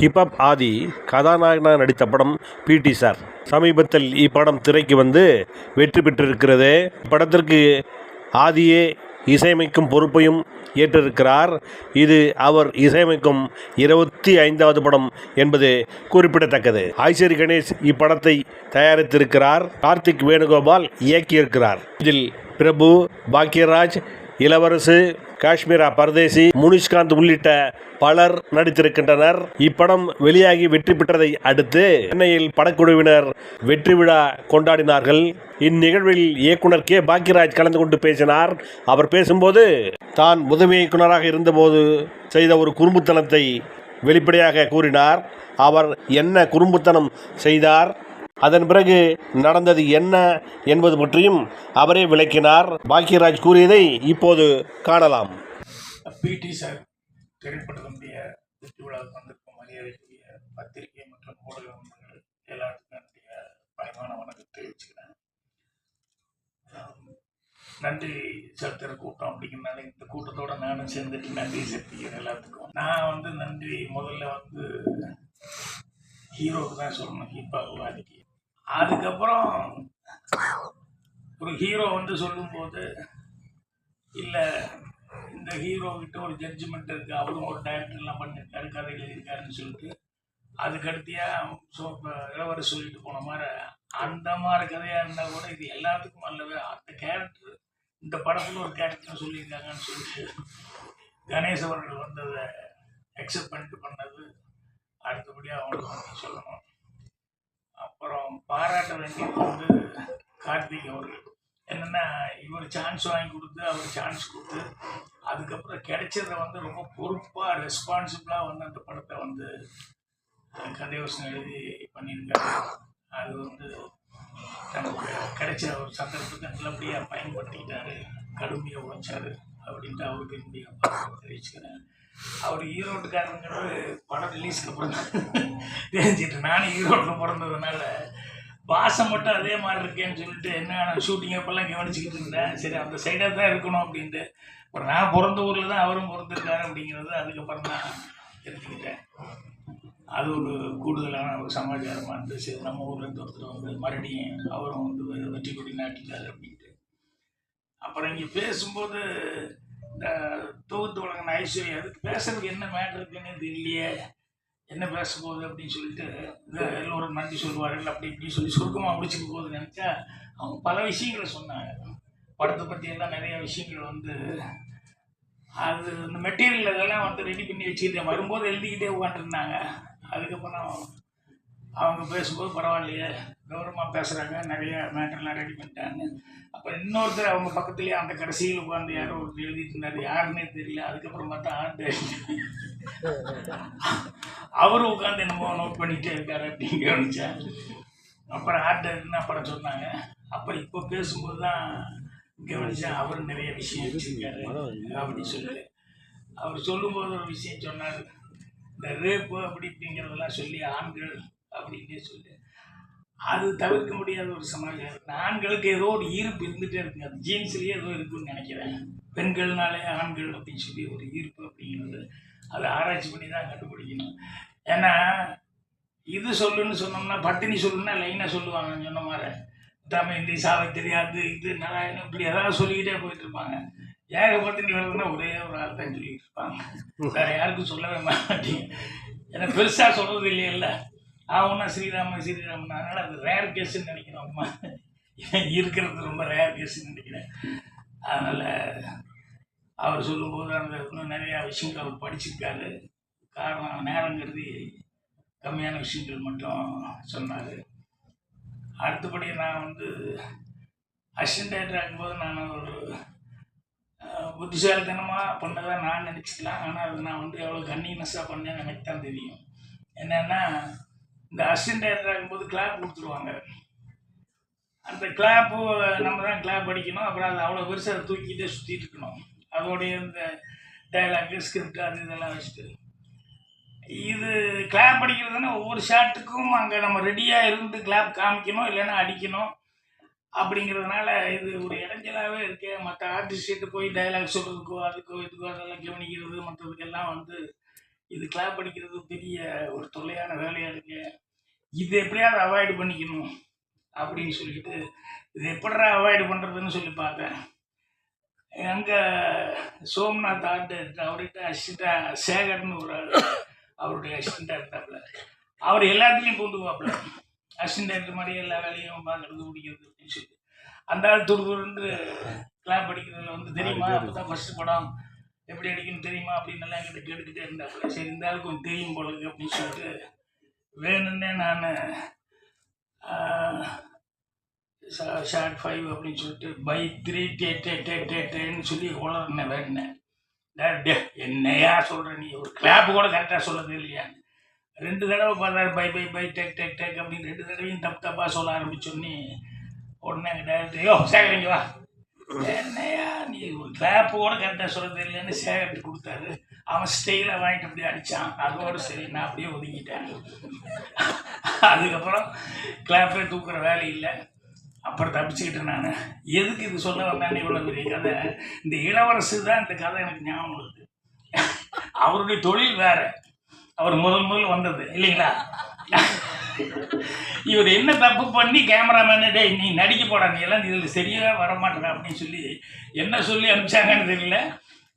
Hip hop ஆதி கதாநாயகனாக நடித்த படம் பிடி சார். சமீபத்தில் இப்படம் திரைக்கு வந்து வெற்றி பெற்றிருக்கிறது. படத்திற்கு ஆதியே இசையமைக்கும் பொறுப்பையும் ஏற்றிருக்கிறார். இது அவர் இசையமைக்கும் இருபத்தி ஐந்தாவது படம் என்பது குறிப்பிடத்தக்கது. ஐஸ்வரி கணேஷ் இப்படத்தை தயாரித்திருக்கிறார். கார்த்திக் வேணுகோபால் இயக்கியிருக்கிறார். இதில் பிரபு பாக்யராஜ் இளவரசு காஷ்மீரா பரதேசி முனிஷ்காந்த் உள்ளிட்ட பலர் நடித்திருக்கின்றனர். இப்படம் வெளியாகி வெற்றி பெற்றதை அடுத்து சென்னையில் படக்குழுவினர் வெற்றி விழா கொண்டாடினார்கள். இந்நிகழ்வில் இயக்குனர் கே. பாக்யராஜ் கலந்து கொண்டு பேசினார். அவர் பேசும்போது தான் உதவி இயக்குனராக இருந்தபோது செய்த ஒரு குறும்புத்தனத்தை வெளிப்படையாக கூறினார். அவர் என்ன குறும்புத்தனம் செய்தார்? அதன் பிறகு நடந்தது என்ன என்பது பற்றியும் அவரே விளக்கினார். பாக்யராஜ் கூறியதை இப்போது காணலாம். பிடி சார் திரைப்படத்தினுடைய வெற்றி விழாவுக்கு வந்திருக்கும் மரியாதைக்குரிய பத்திரிகை மற்றும் ஊடக நண்பர்கள் எல்லாத்துக்கும் என்னுடைய பயமான வணக்கம் தெரிவிச்சுக்கிறேன். நன்றி செலுத்துகிற கூட்டம் அப்படிங்கிறனால இந்த கூட்டத்தோட நானும் சேர்ந்துட்டு நன்றி செலுத்திக்கிறேன் எல்லாத்துக்கும். நான் வந்து நன்றி முதல்ல வந்து ஹீரோவுக்கு தான் சொல்லணும் ஹீப்பாவுக்கு வாதிக்கு அதுக்கப்புறம் ஒரு ஹீரோ வந்து சொல்லும்போது இல்லை இந்த ஹீரோ கிட்ட ஒரு ஜட்ஜ்மெண்ட் இருக்கு. அவரும் ஒரு டைரக்டர்லாம் பண்ணியிருக்காரு கதை எழுதியிருக்காருன்னு சொல்லிட்டு அதுக்கடுத்தியா ஸோ இப்போ இளவரசு சொல்லிட்டு போன மாதிரி அந்த மாதிரி கதையாக இருந்தால் கூட இது எல்லாத்துக்கும் அல்லவே அந்த கேரக்டர் இந்த படத்தில் ஒரு கேரக்டர் சொல்லியிருக்காங்கன்னு சொல்லிட்டு கணேஷ் அவர்கள் வந்து அதை அக்செப்ட் பண்ணிட்டு பண்ணது அடுத்தபடியாக அவங்களுக்கு சொல்லணும். அப்புறம் பாராட்ட வேண்டியது வந்து கார்த்திக் அவர்கள். என்னென்னா இவர் சான்ஸ் வாங்கி கொடுத்து அவர் சான்ஸ் கொடுத்து அதுக்கப்புறம் கிடைச்சத வந்து ரொம்ப பொறுப்பாக ரெஸ்பான்சிபிளாக வந்து அந்த படத்தை வந்து அஹ், கதையோசனை எழுதி பண்ணியிருக்காரு. அது வந்து நமக்கு கிடைச்ச ஒரு சந்தர்ப்பத்தை நல்லபடியாக பயன்படுத்திக்கிட்டாரு. கடுமையாக உழைச்சாரு அப்படின்ட்டு அவருக்கு என்னுடைய தெரிவிச்சுக்கிறேன். அவர் ஈரோட்டுக்காரங்கிறது படம் ரிலீஸ்க்கு அப்புறம் தெரிஞ்சுட்டு நானும் ஈரோட்டில் பிறந்ததுனால பாசம் மட்டும் அதே மாதிரி இருக்கேன்னு சொல்லிட்டு என்ன ஷூட்டிங் அப்பெல்லாம் கவனிச்சுக்கிட்டு இருந்தேன். சரி அந்த சைடாக தான் இருக்கணும் அப்படின்ட்டு. அப்புறம் நான் பிறந்த ஊரில் தான் அவரும் பிறந்திருக்காரு அப்படிங்கிறது அதுக்கப்புறம் தான் தெரிஞ்சுக்கிட்டேன். அது ஒரு கூடுதலான ஒரு சமாச்சாரமாக இருந்துச்சு. சரி நம்ம ஊர்லேருந்து ஒருத்தர் வந்து மறுபடியும் அவரும் வந்து வெற்றி கொடி நாட்டிட்டார் அப்படின்ட்டு. அப்புறம் இங்கே பேசும்போது இந்த தொகுத்து வழங்கின ஐஸ்வர்யா அதுக்கு பேசுறதுக்கு என்ன மேட்ரு இருக்குன்னு தெரியலையே. என்ன பேச போகுது அப்படின்னு சொல்லிட்டு எல்லோரும் நன்றி சொல்லுவார்கள் அப்படி இப்படி சொல்லி சுருக்கமாக முடிச்சுக்க போகுது நினச்சா அவங்க பல விஷயங்களை சொன்னாங்க. படத்தை பற்றியெல்லாம் நிறைய விஷயங்கள் வந்து அது இந்த மெட்டீரியல் இதெல்லாம் வந்து ரெடி பண்ணி வச்சுக்கிட்டேன் வரும்போது எழுதிக்கிட்டே உட்காந்துருந்தாங்க அதுக்கப்புறம் அவங்க பேசும்போது பரவாயில்லையே கௌரவமாக பேசுகிறாங்க நிறைய மேட்டர்லாம் ரெடி பண்ணிட்டாங்க. அப்புறம் இன்னொருத்தர் அவங்க பக்கத்துலேயே அந்த கடைசியில் உட்காந்து யாரோ ஒருத்தர் எழுதிட்டு இருந்தார். யாருன்னே தெரியல. அதுக்கப்புறம் பார்த்தா ஆண்டு. அவரும் உட்காந்து என்னமோ நோட் பண்ணிகிட்டே இருக்காரு அப்படின்னு கவனிச்சேன் அப்புறம் ஆர்ட் என்ன படம் சொன்னாங்க. அப்புறம் இப்போ பேசும்போது தான் கவனிச்சேன் அவர் நிறைய விஷயம் வச்சிருக்காரு அப்படின்னு சொல்லி அவர் சொல்லும்போது ஒரு விஷயம் சொன்னார். இந்த ரேப்பு அப்படி இப்படிங்கிறதெல்லாம் சொல்லி ஆண்கள் அப்படின்னு சொல்லி அது தவிர்க்க முடியாத ஒரு சமாச்சாரம். ஆண்களுக்கு ஏதோ ஒரு ஈர்ப்பு இருந்துகிட்டே இருக்குது அது ஜீன்ஸ்லேயே ஏதோ இருக்குன்னு நினைக்கிறேன். பெண்கள்னாலே ஆண்கள் அப்படின்னு சொல்லி ஒரு ஈர்ப்பு அப்படிங்கிறது அதை ஆராய்ச்சி பண்ணி தான் கண்டுபிடிக்கணும். ஏன்னா இது சொல்லுன்னு சொன்னோம்னா பட்டினி சொல்லுன்னா லைனாக சொல்லுவாங்க சொன்ன மாதிரி. தமயந்தி சாவித்திரி அது இது நாராயணம் இப்படி ஏதாவது சொல்லிக்கிட்டே போயிட்டு இருப்பாங்க. ஏகப்பட்டினி வருதுன்னா ஒரே ஒரு ஆள் தான் சொல்லிட்டு இருப்பாங்க. வேற யாருக்கும் சொல்லவே மாட்டேங்க ஏன்னா பெருசாக சொல்கிறது இல்லையில்ல. அவனா ஸ்ரீராமன் ஸ்ரீராமன்? அதனால் அது ரேர் கேஸ்ன்னு நினைக்கிறோம் அம்மா. இருக்கிறது ரொம்ப ரேர் கேஸ்ன்னு நினைக்கிறேன். அதனால் அவர் சொல்லும்போது அந்த இன்னும் நிறையா விஷயங்கள் அவர் படிச்சிருக்காரு. காரணம் நேரம் கருதி கம்மியான விஷயங்கள் மட்டும் சொன்னார். அடுத்தபடி நான் வந்து அசிஸ்டன்ட் டைரக்டர் ஆகும்போது நான் ஒரு புத்திசாலித்தனமாக பண்ணதான் நான் நினச்சிக்கலாம். ஆனால் அது நான் வந்து எவ்வளோ கன்னினஸாக பண்ணேன்னு எனக்கு தான் தெரியும். என்னென்னா இந்த அசிஸ்டன்ட் போது கிளாப் கொடுத்துருவாங்க. அந்த கிளாப்பு நம்ம தான் கிளாப் அடிக்கணும். அப்புறம் அது அவ்வளோ பெருசாக அதை தூக்கிட்டே சுற்றிட்டு இருக்கணும். அதோடைய இந்த டைலாக்கு ஸ்கிரிப்ட் அது இதெல்லாம் வச்சுட்டு. இது கிளாப் அடிக்கிறதுனா ஒவ்வொரு ஷாட்டுக்கும் அங்கே நம்ம ரெடியாக இருந்து கிளாப் காமிக்கணும் இல்லைன்னா அடிக்கணும். அப்படிங்கிறதுனால இது ஒரு இடைஞ்சலாகவே இருக்கு. மற்ற ஆர்டிஸ்ட்டு போய் டைலாக் சொல்கிறதுக்கோ அதுக்கோ இதுக்கோ அதெல்லாம் கவனிக்கிறது மற்றதுக்கெல்லாம் வந்து இது கிளாப் அடிக்கிறது பெரிய ஒரு தொல்லையான வேலையாக இருக்குது இது எப்படியாவது அவாய்டு பண்ணிக்கணும் அப்படின்னு சொல்லிட்டு இது எப்படிடா அவாய்டு பண்ணுறதுன்னு சொல்லி பார்த்தேன். அங்கே சோம்நாத் ஆர்ட் அவர்கிட்ட அசிஸ்டா சேகர்னு ஒரு ஆள் அவருடைய அசிஸ்டண்டாக இருந்தாப்புல. அவர் எல்லாத்துலேயும் கொண்டு போவாப்புல. அசிஸ்டன்ட் மாதிரி எல்லா வேலையும் பார்க்கறது பிடிக்கிறது அப்படின்னு சொல்லி அந்த ஆள் துரு துருன்னு கிளாப் அடிக்கிறதுல வந்து தெரியுமா? அப்போ தான் ஃபஸ்ட்டு படம் எப்படி அடிக்கணும் தெரியுமா? அப்படின்னு எல்லாம் என்கிட்ட கேட்டுக்கிட்டே இருந்தாப்புல. சரி இந்த ஆளுக்கு கொஞ்சம் தெரியும் போல அப்படின்னு சொல்லிட்டு வேணும்னே நான் ஷார்ட் ஃபைவ் அப்படின்னு சொல்லிட்டு பை த்ரீ டே டே டே டே டேன்னு சொல்லி உளர்னேன் வேணுனேன் டே- என்னையா சொல்கிற நீ? ஒரு கிளாப்பு கூட கரெக்டாக சொல்லது இல்லையா ரெண்டு தடவை பார்த்தாரு bye bye bye take take take அப்படின்னு ரெண்டு தடவையும் தப்பு தப்பாக சொல்ல ஆரம்பிச்சோன்னே உடனே டேரக்டர் யோ சேகரிங்க வா. என்னையா நீ? ஒரு கிளாப்பு கூட கரெக்டாக சொல்கிறது இல்லைன்னு சேகரிட்டு கொடுத்தாரு. அவன் ஸ்டெயில வாங்கிட்டு அப்படியே அடித்தான் அதோடு சரி நான் அப்படியே ஒதுங்கிட்டேன். அதுக்கப்புறம் கிளாப்பே தூக்குற வேலை இல்லை. அப்புறம் தப்பிச்சுக்கிட்டேன் நான். எதுக்கு இது சொல்ல வந்தேன் இவ்வளோ பெரிய கதை? இந்த இளவரசு தான் இந்த கதை எனக்கு ஞாபகம் வருது. அவருடைய தொழில் வேற. அவர் முதல் முதல் வந்தது இல்லைங்களா? இவர் என்ன தப்பு பண்ணி கேமராமேனு டே நீ நடிக்க போடா நீ எல்லாம் இதில் சரியாக வர அப்படின்னு சொல்லி என்ன சொல்லி அனுப்பிச்சாங்கன்னு தெரியல.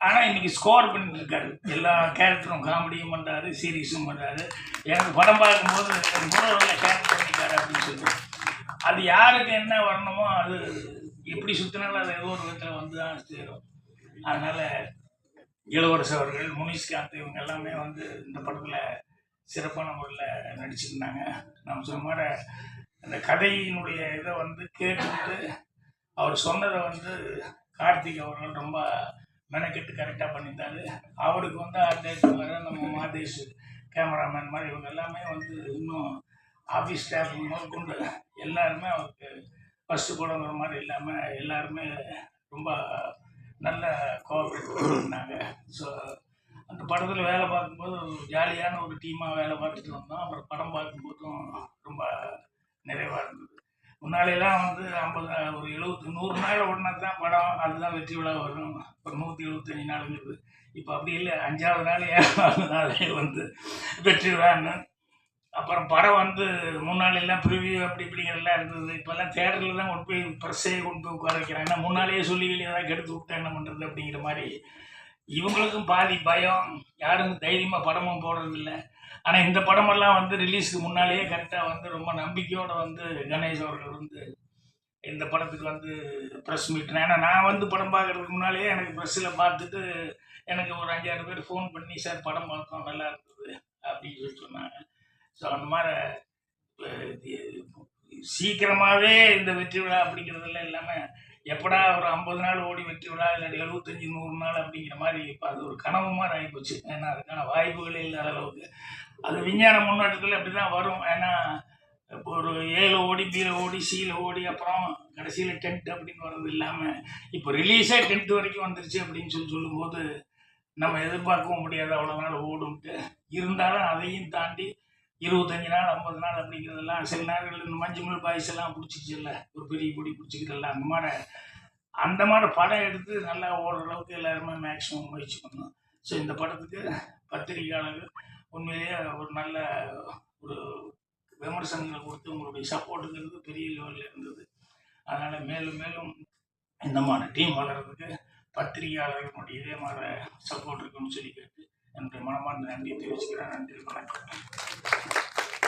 ஆனால் இன்றைக்கி ஸ்கோர் பண்ணிட்டு இருக்காரு எல்லா கேரக்டரும் காமெடியும் பண்ணுறாரு சீரியஸும் பண்ணுறாரு எனக்கு படம் பார்க்கும்போது முதல்ல கேரக்டர் பண்ணிட்டாரு அப்படின்னு சொல்லி அது யாருக்கு என்ன வரணுமோ அது எப்படி சுற்றினாலும் அது ஏதோ ஒரு விதத்தில் வந்து தான் சேரும். அதனால் இளவரசு அவர்கள் முனிஷ்காந்த் இவங்க எல்லாமே வந்து இந்த படத்தில் சிறப்பான முறையில் நடிச்சிருந்தாங்க. நம்ம சொன்ன மாதிரி அந்த கதையினுடைய இதை வந்து கேட்டுட்டு அவர் சொன்னதை வந்து கார்த்திக் அவர்கள் ரொம்ப மெனக்கெட்டு கரெக்டாக பண்ணியிருந்தாரு அவருக்கு வந்து அப்டேட் வர நம்ம மாதேஷ் கேமராமேன் மாதிரி இவங்க எல்லாமே வந்து இன்னும் ஆஃபீஸ் ஸ்டாஃப் முதற்கொண்டு எல்லாருமே அவருக்கு ஃபஸ்ட்டு கூடங்கிற மாதிரி இல்லாமல் எல்லாருமே ரொம்ப நல்ல கோஆப்ரேட் பண்ணியிருந்தாங்க. ஸோ அந்த படத்தில் வேலை பார்க்கும்போது ஜாலியான ஒரு டீமாக வேலை பார்த்துட்டு வந்தோம். அப்புறம் படம் பார்க்கும்போதும் ரொம்ப நிறைவாக இருந்தது. முன்னாடியெல்லாம் வந்து ஐம்பது ஒரு எழுபத்து நூறு நாள் ஓடினா தான் படம். அதுதான் வெற்றி விழா வரும். ஒரு நூற்றி எழுபத்தஞ்சி நாளுங்கிறது இப்போ அப்படி இல்லை. அஞ்சாவது நாள் ஏழாவது நாளே வந்து வெற்றி விழான்னு. அப்புறம் படம் வந்து முன்னாலெல்லாம் ப்ரிவியூ அப்படி இப்படிங்கிறதெல்லாம் இருந்தது. இப்போல்லாம் தேட்டரில் தான் கொண்டு போய் ப்ரெஸ்ஸே கொண்டு போய் உட்கார வைக்கிறாங்க. ஏன்னா முன்னாலேயே சொல்லி வெளியே தான் கெடுத்து விட்டா என்ன பண்ணுறது அப்படிங்கிற மாதிரி இவங்களுக்கும் பாதி பயம். யாரும் தைரியமாக படமும் போடுறதில்ல. ஆனால் இந்த படமெல்லாம் வந்து ரிலீஸுக்கு முன்னாலேயே கரெக்டாக வந்து ரொம்ப நம்பிக்கையோடு வந்து கணேஷ் அவர்கள் வந்து இந்த படத்துக்கு வந்து ப்ரெஸ் மீட் ஏன்னா நான் வந்து படம் பார்க்குறதுக்கு முன்னாலேயே எனக்கு ப்ரெஸ்ஸில் பார்த்துட்டு எனக்கு ஒரு அஞ்சாறு பேர் ஃபோன் பண்ணி சார் படம் பார்த்தோம் நல்லா இருந்தது அப்படின்னு சொல்லி சொன்னாங்க. ஸோ அந்த மாதிரி சீக்கிரமாகவே இந்த வெற்றி விழா அப்படிங்கிறதெல்லாம் இல்லாமல் எப்படா ஒரு ஐம்பது நாள் ஓடி வெற்றி விழா இல்லாட்டி எழுபத்தஞ்சி நூறு நாள் அப்படிங்கிற மாதிரி இப்போ அது ஒரு கனவு மாதிரி ஆகிப்போச்சு ஏன்னா அதுக்கான வாய்ப்புகளே இல்லாத அளவுக்கு. அது விஞ்ஞான முன்னேற்றத்தில் அப்படி தான் வரும். ஏன்னா இப்போ ஒரு ஏழு ஓடி பீல ஓடி சீல ஓடி அப்புறம் கடைசியில் டென்த் அப்படின்னு வர்றது இல்லாமல் இப்போ ரிலீஸே டென்த் வரைக்கும் வந்துருச்சு அப்படின்னு சொல்லி சொல்லும்போது நம்ம எதிர்பார்க்கவும் முடியாது. அவ்வளோ நாள் ஓடும்ட்டு. இருந்தாலும் அதையும் தாண்டி இருபத்தஞ்சி நாள் ஐம்பது நாள் அப்படிங்கிறதெல்லாம் சில நேரங்களில் இந்த மஞ்சுமல் பாய்ஸ் எல்லாம் பிடிச்சிச்சுல்ல. ஒரு பெரிய பொடி பிடிச்சிக்கிறல்ல அந்த மாதிரி அந்த மாதிரி படம் எடுத்து நல்லா ஓரளவுக்கு அளவுக்கு எல்லாருமே மேக்ஸிமம் முயற்சி பண்ணோம். ஸோ இந்த படத்துக்கு பத்திரிகையாளர்கள் உண்மையிலேயே ஒரு நல்ல ஒரு விமர்சனங்களை கொடுத்து உங்களுடைய சப்போர்ட்டுங்கிறது பெரிய லெவலில் இருந்தது. அதனால் மேலும் மேலும் இந்த மாதிரி டீம் வளர்கிறதுக்கு பத்திரிகையாளர்களுடைய இதே மாதிரி சப்போர்ட் இருக்குன்னு சொல்லி கேட்டு என்னுடைய மனமார்ந்த நன்றியை தெரிவிச்சுக்கிறேன். நன்றி வணக்கம்.